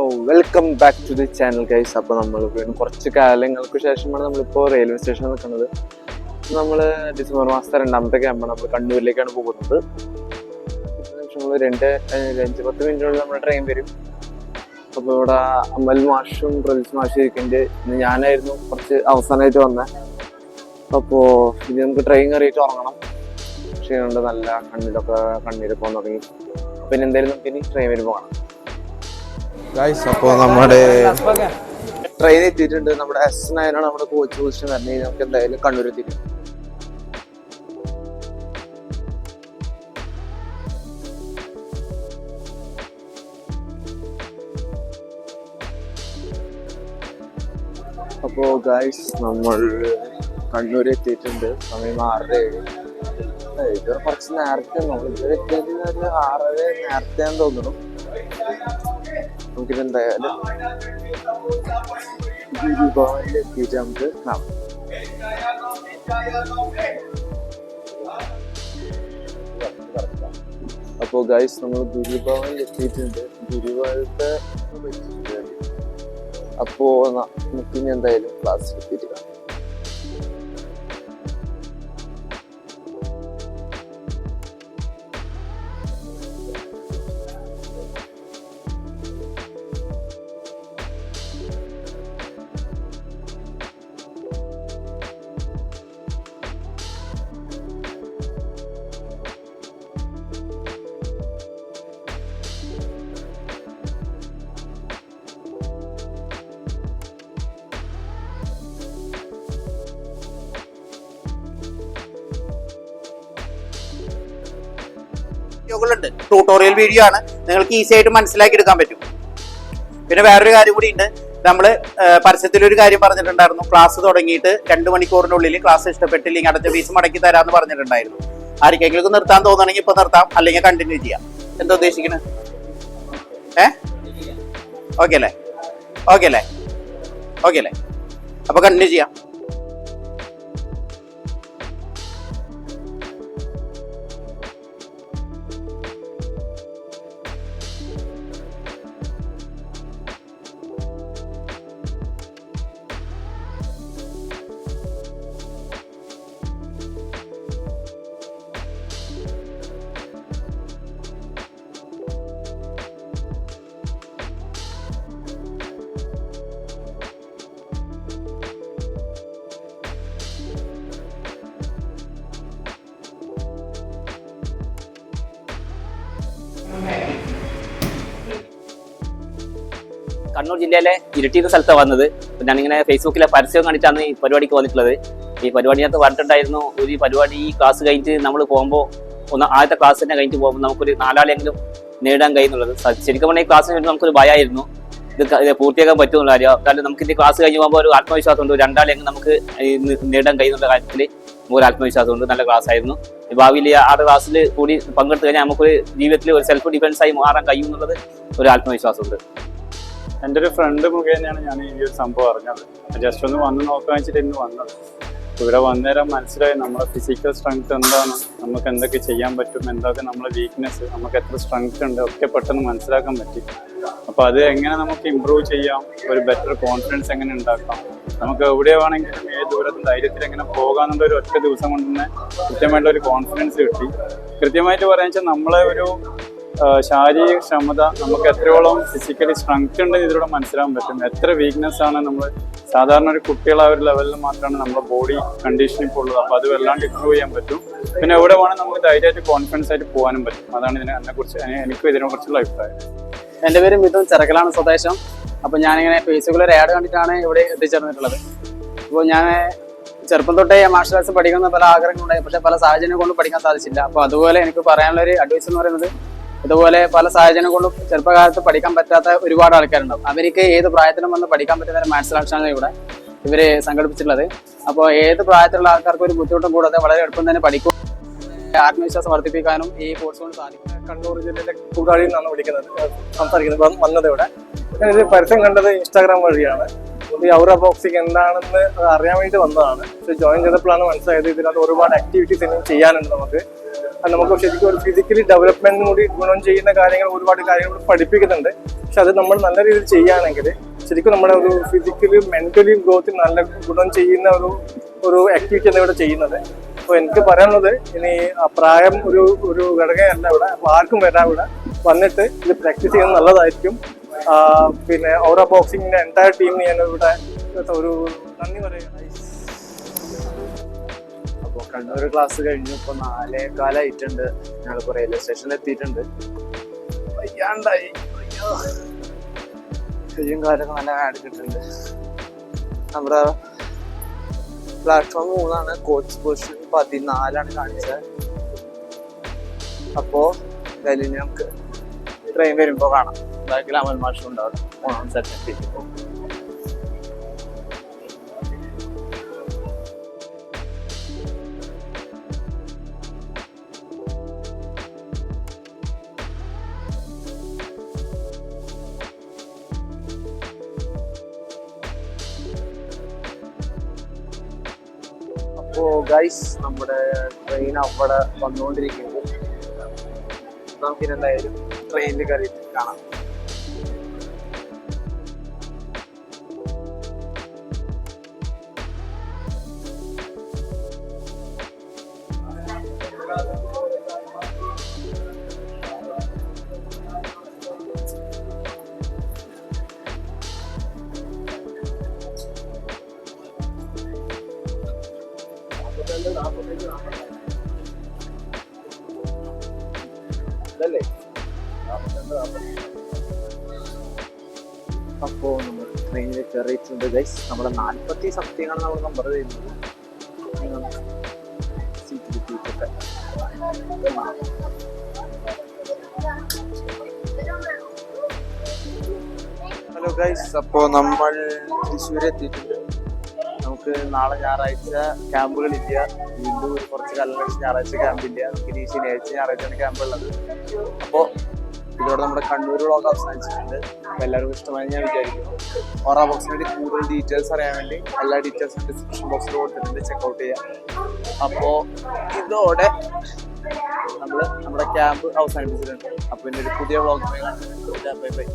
So welcome back to the channel guys അപ്പോൾ നമ്മൾ വീണ്ടും കുറച്ച് കാലങ്ങൾക്ക് ശേഷമാണ് നമ്മളിപ്പോൾ റെയിൽവേ സ്റ്റേഷനിൽ നിൽക്കുന്നത്. നമ്മൾ ഡിസംബർ മാസത്തെ രണ്ടാമത്തെ ക്യാമ്പാണ് നമ്മൾ കണ്ണൂരിലേക്കാണ് പോകുന്നത്. നമ്മൾ രണ്ട് അഞ്ച് പത്ത് മിനിറ്റിനുള്ളിൽ നമ്മുടെ ട്രെയിൻ വരും. അപ്പോൾ ഇവിടെ അമൽ മാഷും പ്രദീപ് മാഷും ഇരിക്കുന്നുണ്ട്. ഇന്ന് ഞാനായിരുന്നു കുറച്ച് അവസാനമായിട്ട് വന്നത് അപ്പോൾ ഇനി നമുക്ക് ട്രെയിൻ കയറിയിട്ട് ഉറങ്ങണം. ക്ഷീണമുണ്ട് നല്ല കണ്ണിലൊക്കെ കണ്ണീരൊക്കെ വന്നു തുടങ്ങി പിന്നെ എന്തായാലും നമുക്ക് ഇനി ട്രെയിൻ വരുമ്പോൾ കാണാം ഗൈസ് അപ്പോൾ നമ്മുടെ ട്രെയിൻ എത്തിയിട്ടുണ്ട്. നമ്മുടെ എസ് നയനാണ് നമ്മുടെ കോച്ച് പൊസിഷൻ വരുന്നത്. നമുക്ക് എന്തായാലും കണ്ണൂർ എത്തിക്കും അപ്പോ ഗൈസ് നമ്മൾ കണ്ണൂർ എത്തിയിട്ടുണ്ട് സമയം ആറര ഏഴ്. ഏയ് കുറച്ച് നേരത്തെ നമ്മൾ ഇതുവരെ എത്തിയത് ഒരു ആറര നേരത്തെ തോന്നുന്നു. നമുക്കിത് എന്തായാലും ഗുരുഭവനിൽ എത്തിയിട്ട് നമുക്ക് കാണാം അപ്പോൾ ഗൈസ് നമ്മൾ ഗുരുഭവനിൽ എത്തിയിട്ടുണ്ട്. ഗുരുഭവനത്തെ അപ്പോ നമുക്ക് ഇനി എന്തായാലും ക്ലാസ് എത്തിയിട്ട് വീഡിയോകളുണ്ട്. ട്യൂട്ടോറിയൽ വീഡിയോ ആണ്. നിങ്ങൾക്ക് ഈസി ആയിട്ട് മനസ്സിലാക്കി എടുക്കാൻ പറ്റും. പിന്നെ വേറൊരു കാര്യം കൂടി ഉണ്ട്. നമ്മൾ പരസ്യത്തിലൊരു കാര്യം പറഞ്ഞിട്ടുണ്ടായിരുന്നു. ക്ലാസ് തുടങ്ങിയിട്ട് രണ്ട് മണിക്കൂറിനുള്ളിൽ ക്ലാസ് ഇഷ്ടപ്പെട്ടില്ലെങ്കിൽ അടച്ച ഫീസ് മടക്കി തരാമെന്ന് പറഞ്ഞിട്ടുണ്ടായിരുന്നു. ആർക്കെങ്കിലും നിർത്താൻ തോന്നുകയാണെങ്കിൽ ഇപ്പൊ നിർത്താം. അല്ലെങ്കിൽ കണ്ടിന്യൂ ചെയ്യാം. എന്താ ഉദ്ദേശിക്കുന്നത് ഏ? ഓക്കെ അല്ലേ? ഓക്കെ അല്ലേ? ഓക്കെ അല്ലേ? അപ്പൊ കണ്ടിന്യൂ ചെയ്യാം. കണ്ണൂർ ജില്ലയിലെ ഇരിട്ടി എന്ന സ്ഥലത്താണ് വന്നത് ഞാനിങ്ങനെ ഫേസ്ബുക്കിലെ പരസ്യം കണ്ടിട്ടാണ് ഈ പരിപാടിക്ക് വന്നിട്ടുള്ളത്. ഈ പരിപാടിനകത്ത് പറഞ്ഞിട്ടുണ്ടായിരുന്നു ഒരു പരിപാടി ഈ ക്ലാസ് കഴിഞ്ഞിട്ട് നമ്മൾ പോകുമ്പോൾ ഒന്ന് ആദ്യത്തെ ക്ലാസ് തന്നെ കഴിഞ്ഞിട്ട് പോകുമ്പോൾ നമുക്കൊരു നാലാളെങ്കിലും നേടാൻ കഴിയുന്നുള്ളത്. ശരിക്കും പറഞ്ഞാൽ ഈ ക്ലാസ് കഴിഞ്ഞിട്ട് നമുക്കൊരു ഭയമായിരുന്നു ഇത് ഇത് പൂർത്തിയാക്കാൻ പറ്റുമെന്നുള്ള കാര്യം. കാരണം നമുക്ക് ഇതിന്റെ ക്ലാസ് കഴിഞ്ഞ് പോകുമ്പോൾ ഒരു ആത്മവിശ്വാസമുണ്ട് രണ്ടാളെങ്കിലും നമുക്ക് നേടാൻ കഴിയുന്നുള്ള കാര്യത്തിൽ ഒരു ആത്മവിശ്വാസമുണ്ട് നല്ല ക്ലാസ് ആയിരുന്നു. ഭാവിയിൽ ആ ക്ലാസ്സിൽ കൂടി പങ്കെടുത്തു കഴിഞ്ഞാൽ നമുക്കൊരു ജീവിതത്തിൽ ഒരു സെൽഫ് ഡിഫൻസ് മാറാൻ കഴിയും എന്നുള്ളത് ഒരു ആത്മവിശ്വാസമുണ്ട്. എന്റെ ഒരു ഫ്രണ്ട് മുഖേനയാണ് ഞാൻ ഈ ഒരു സംഭവം അറിഞ്ഞത്. ജസ്റ്റ് ഒന്ന് വന്ന് നോക്കാൻ വെച്ചിട്ട് ഇന്ന് വന്നത്. ഇവിടെ വന്നേരം മനസ്സിലായി നമ്മുടെ ഫിസിക്കൽ സ്ട്രെങ്ത് എന്താണ് നമുക്ക് എന്തൊക്കെ ചെയ്യാൻ പറ്റും എന്തൊക്കെ നമ്മുടെ വീക്ക്നെസ് നമുക്ക് എത്ര സ്ട്രെങ്ത് ഉണ്ട് ഒക്കെ പെട്ടെന്ന് മനസ്സിലാക്കാൻ പറ്റി. അപ്പോൾ അത് എങ്ങനെ നമുക്ക് ഇമ്പ്രൂവ് ചെയ്യാം ഒരു ബെറ്റർ കോൺഫിഡൻസ് എങ്ങനെ ഉണ്ടാക്കാം നമുക്ക് എവിടെ വേണമെങ്കിലും ഏത് ദൂരത്തും ധൈര്യത്തിൽ എങ്ങനെ പോകാമെന്നുള്ള ഒരു ഒറ്റ ദിവസം കൊണ്ട് തന്നെ കൃത്യമായിട്ടുള്ള ഒരു കോൺഫിഡൻസ് കിട്ടി. കൃത്യമായിട്ട് പറയുക വെച്ചാൽ നമ്മളെ ഒരു ശാരീരിക ക്ഷമത നമുക്ക് എത്രയോളം ഫിസിക്കലി സ്ട്രെങ്ത് ഉണ്ടെന്ന് ഇതിലൂടെ മനസ്സിലാക്കാൻ പറ്റും. എത്ര വീക്ക്നെസ് ആണ് നമ്മൾ സാധാരണ ഒരു കുട്ടികളെ ആ ഒരു ലെവലിൽ മാത്രമാണ് നമ്മുടെ ബോഡി കണ്ടീഷൻ ഇപ്പോൾ ഉള്ളത്. അപ്പോൾ അത് വല്ലാണ്ട് ഇമ്പ്രൂവ് ചെയ്യാൻ പറ്റും. പിന്നെ എവിടെ വേണം നമുക്ക് ധൈര്യമായിട്ട് കോൺഫിഡൻസ് ആയിട്ട് പോകാനും പറ്റും. അതാണ് ഇതിനെ എന്നെ കുറിച്ച് എനിക്കും ഇതിനെ കുറിച്ചുള്ള അഭിപ്രായം. എന്റെ പേര് മിഥുൻ. ചെറുക്കലാണ് സ്വദേശം. അപ്പോൾ ഞാനിങ്ങനെ ഫേസ്ബുക്കിൽ ഒരു ആഡ് കണ്ടിട്ടാണ് ഇവിടെ എത്തിച്ചേർന്നിട്ടുള്ളത്. അപ്പോൾ ഞാൻ ചെറുപ്പം തൊട്ടേ മാർഷൽ ആർട്സ് പഠിക്കുന്ന പല ആഗ്രഹങ്ങളുണ്ടായി. പക്ഷേ പല സാഹചര്യം കൊണ്ട് പഠിക്കാൻ സാധിച്ചില്ല. അപ്പോൾ അതുപോലെ എനിക്ക് പറയാനുള്ള ഒരു അഡ്വൈസ് എന്ന് പറയുന്നത് ഇതുപോലെ പല സാഹചര്യം കൊണ്ടും ചെറുപ്പകാലത്ത് പഠിക്കാൻ പറ്റാത്ത ഒരുപാട് ആൾക്കാരുണ്ടാവും. അവർക്ക് ഏത് പ്രായത്തിലും വന്ന് പഠിക്കാൻ പറ്റുന്ന ഒരു മാർഷൽ ആർട്സാണ് ഇവിടെ ഇവർ സംഘടിപ്പിച്ചിട്ടുള്ളത്. അപ്പോൾ ഏത് പ്രായത്തിലുള്ള ആൾക്കാർക്ക് ഒരു ബുദ്ധിമുട്ടും കൂടാതെ വളരെ എളുപ്പം തന്നെ പഠിക്കും. ആത്മവിശ്വാസം വർദ്ധിപ്പിക്കാനും ഈ കോഴ്സ് കൊണ്ട് സാധിക്കും. കണ്ണൂർ ജില്ലയിലെ കൂടാളിയിൽ നിന്നാണ് വിളിക്കുന്നത് സംസാരിക്കുന്നത്. വന്ന് വന്നത് ഇവിടെ. ഒരു പരസ്യം കണ്ടത് ഇൻസ്റ്റാഗ്രാം വഴിയാണ്. ഈ ഔറ ബോക്സിംഗ് എന്താണെന്ന് അറിയാൻ വേണ്ടി വന്നതാണ്. ജോയിൻ ചെയ്തപ്പോഴാണ് മനസ്സിലായത് ഇതിനകത്ത് ഒരുപാട് ആക്ടിവിറ്റീസ് ഇനിയും ചെയ്യാനുണ്ട് നമുക്ക്. നമുക്ക് ശരിക്കും ഒരു ഫിസിക്കലി ഡെവലപ്മെന്റിനും കൂടി ഗുണം ചെയ്യുന്ന കാര്യങ്ങൾ ഒരുപാട് കാര്യങ്ങൾ പഠിപ്പിക്കുന്നുണ്ട്. പക്ഷെ അത് നമ്മൾ നല്ല രീതിയിൽ ചെയ്യുകയാണെങ്കിൽ ശരിക്കും നമ്മുടെ ഒരു ഫിസിക്കലി മെന്റലി ഗ്രോത്തിന് നല്ല ഗുണം ചെയ്യുന്ന ഒരു ഒരു ആക്ടിവിറ്റിയാണ് ഇവിടെ ചെയ്യുന്നത്. അപ്പോൾ എനിക്ക് പറയാനുള്ളത് ഇനി പ്രായം ഒരു ഒരു ഘടകമല്ല ഇവിടെ. അപ്പോൾ ആർക്കും വരാം ഇവിടെ വന്നിട്ട് ഇത് പ്രാക്ടീസ് ചെയ്യുന്നത് നല്ലതായിരിക്കും. പിന്നെ ഓരോ ബോക്സിങ്ങിന്റെ എന്റയർ ടീമിന് ഞാൻ ഇവിടെ ഒരു നന്ദി പറയുകയാണ്. അപ്പോൾ കണ്ണൂർ ക്ലാസ് കഴിഞ്ഞു. ഇപ്പോൾ നാലേ കാലമായിട്ടുണ്ട് ഞങ്ങളിപ്പോൾ റെയിൽവേ സ്റ്റേഷനിൽ എത്തിയിട്ടുണ്ട്. വയ്യാണ്ടായി. അയ്യോ. കയ്യും കാലൊക്കെ നല്ല വേദനിച്ചിട്ടുണ്ട് നമ്മുടെ പ്ലാറ്റ്ഫോം മൂന്നാണ്. കോച്ച് പൊസിഷൻ പതിനാലാണ് കാണിച്ചത്. അപ്പോൾ എന്തായാലും നമുക്ക് ട്രെയിൻ വരുമ്പോൾ കാണാം. ബാക്കിൽ അമൽ മാഷും ഉണ്ടാവും. മൂന്നാം സെറ്റ് അപ്പോ ഗൈസ് നമ്മുടെ ട്രെയിൻ അവിടെ വന്നുകൊണ്ടിരിക്കുന്നു. നമുക്കിനി എന്തായാലും ട്രെയിനിൽ കയറി കാണാം. ഇതല്ലേ അപ്പോ നമ്മൾ ട്രെയിനിൽ കയറിയിട്ടുണ്ട് ഗൈസ് നമ്മുടെ നാൽപ്പത്തി സംതിങ്ങാണ് നമ്മൾ നമ്പർ ചെയ്യുന്നത് ഹലോ ഗൈസ് അപ്പോ നമ്മൾ തൃശ്ശൂർ എത്തിയിട്ടുണ്ട് നമുക്ക് നാളെ ഞായറാഴ്ച ക്യാമ്പുകളില്ല വീണ്ടും കുറച്ച് കാലം കഴിച്ച് ഞായറാഴ്ച ക്യാമ്പില്ല നമുക്ക് ഇനി ശനിയാഴ്ച ഞായറാഴ്ചയാണ് ക്യാമ്പ് ഉള്ളത്. അപ്പോൾ ഇതോടെ നമ്മുടെ കണ്ണൂർ വ്ളോഗ് അവസാനിച്ചിട്ടുണ്ട്. അപ്പോൾ എല്ലാവർക്കും ഇഷ്ടമായി ഞാൻ വിചാരിക്കുന്നു. ഓറ ബോക്സിന് വേണ്ടി കൂടുതൽ ഡീറ്റെയിൽസ് അറിയാൻ വേണ്ടി എല്ലാ ഡീറ്റെയിൽസും ഡിസ്ക്രിപ്ഷൻ ബോക്സിൽ കൊടുത്തിട്ടുണ്ട്. ചെക്കൗട്ട് ചെയ്യാം. അപ്പോൾ ഇതോടെ നമ്മൾ നമ്മുടെ ക്യാമ്പ് അവസാനിപ്പിച്ചിട്ടുണ്ട്. അപ്പോൾ പിന്നെ ഒരു പുതിയ വ്ളോഗ് ബൈ ബൈ